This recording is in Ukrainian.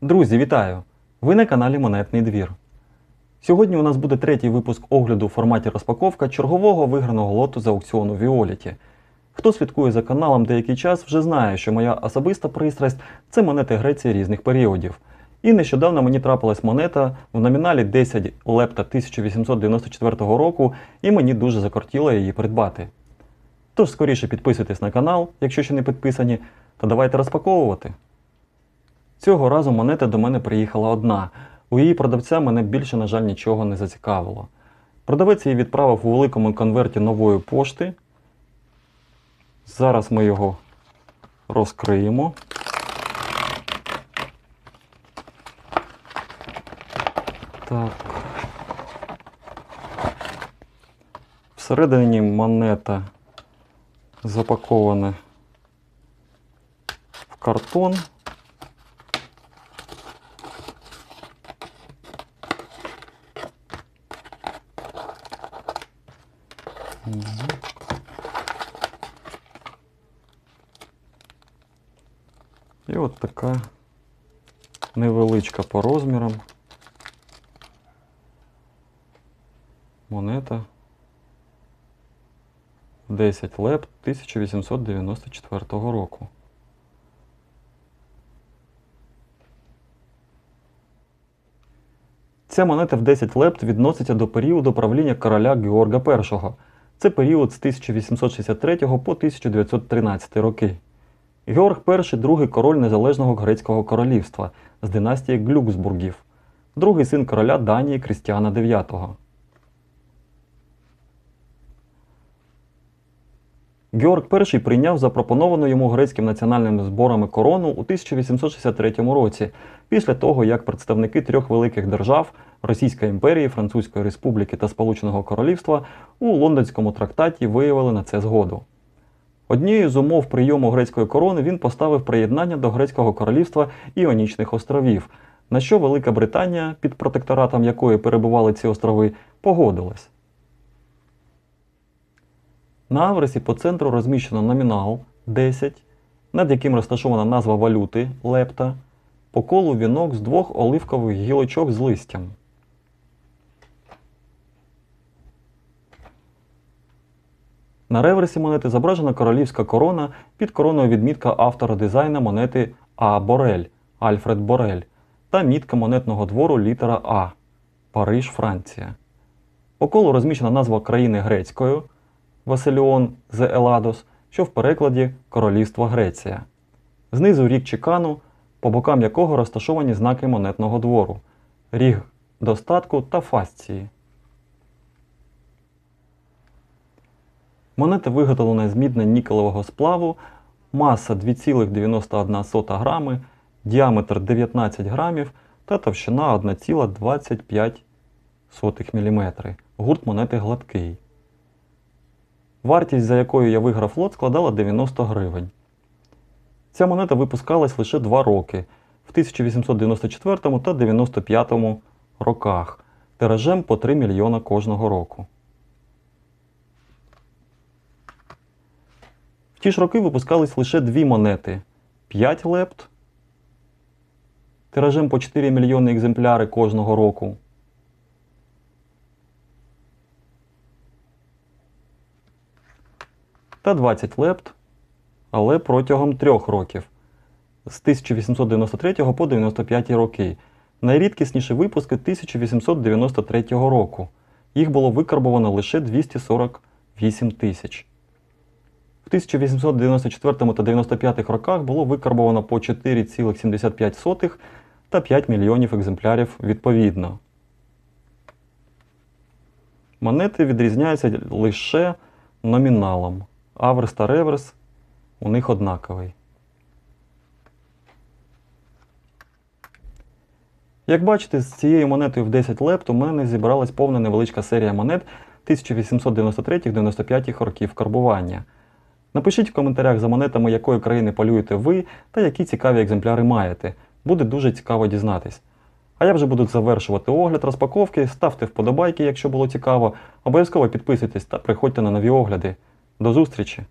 Друзі, вітаю! Ви на каналі Монетний двір. Сьогодні у нас буде третій випуск огляду у форматі розпаковка чергового виграного лоту з аукціону Віоліті. Хто слідкує за каналом деякий час, вже знає, що моя особиста пристрасть це монети Греції різних періодів. І нещодавно мені трапилась монета в номіналі 10 лепта 1894 року, і мені дуже закортіло її придбати. Тож скоріше підписуйтесь на канал, якщо ще не підписані, та давайте розпаковувати. Цього разу монета до мене приїхала одна. У її продавця мене більше, на жаль, нічого не зацікавило. Продавець її відправив у великому конверті нової пошти. Зараз ми його розкриємо. Так. Всередині монета запакована в картон. І от така невеличка по розмірам монета 10 леп 1894 року. Ця монета в 10 лепт відноситься до періоду правління короля Георга І. Це період з 1863 по 1913 роки. Георг І другий король незалежного грецького королівства з династії Глюксбургів, другий син короля Данії Крістіана IX. Георг І прийняв запропоновану йому грецьким національними зборами корону у 1863 році, після того, як представники трьох великих держав Російської імперії, Французької Республіки та Сполученого Королівства у лондонському трактаті виявили на це згоду. Однією з умов прийому грецької корони він поставив приєднання до грецького королівства Іонічних островів, на що Велика Британія, під протекторатом якої перебували ці острови, погодилась. На аверсі по центру розміщено номінал 10, над яким розташована назва валюти лепта, по колу вінок з двох оливкових гілочок з листям. На реверсі монети зображена королівська корона під короною відмітка автора дизайна монети А. Борель Альфред Борель та мітка монетного двору літера А Париж, Франція. По колу розміщена назва країни грецькою Василіон з Еладос, що в перекладі Королівство Греція. Знизу рік чекану, по бокам якого розташовані знаки монетного двору, ріг достатку та фасції. Монета виготовлена з мідно-нікелевого сплаву, маса 2,91 грами, діаметр 19 грамів та товщина 1,25 мм. Гурт монети гладкий. Вартість, за якою я виграв лот, складала 90 гривень. Ця монета випускалась лише 2 роки в 1894 та 1995 роках тиражем по 3 мільйона кожного року. В ті ж роки випускались лише дві монети 5 лепт тиражем по 4 мільйони екземпляри кожного року. Та 20 лепт, але протягом трьох років з 1893 по 1995 роки. Найрідкісніші випуски 1893 року. Їх було викарбовано лише 248 тисяч. В 1894 та 1995 роках було викарбовано по 4,75 та 5 мільйонів екземплярів відповідно. Монети відрізняються лише номіналом. Аверс та реверс у них однаковий. Як бачите, з цією монетою в 10 лепт у мене зібралась повна невеличка серія монет 1893-95 років карбування. Напишіть в коментарях за монетами, якої країни полюєте ви та які цікаві екземпляри маєте. Буде дуже цікаво дізнатись. А я вже буду завершувати огляд розпаковки. Ставте вподобайки, якщо було цікаво. Обов'язково підписуйтесь та приходьте на нові огляди. До зустрічі!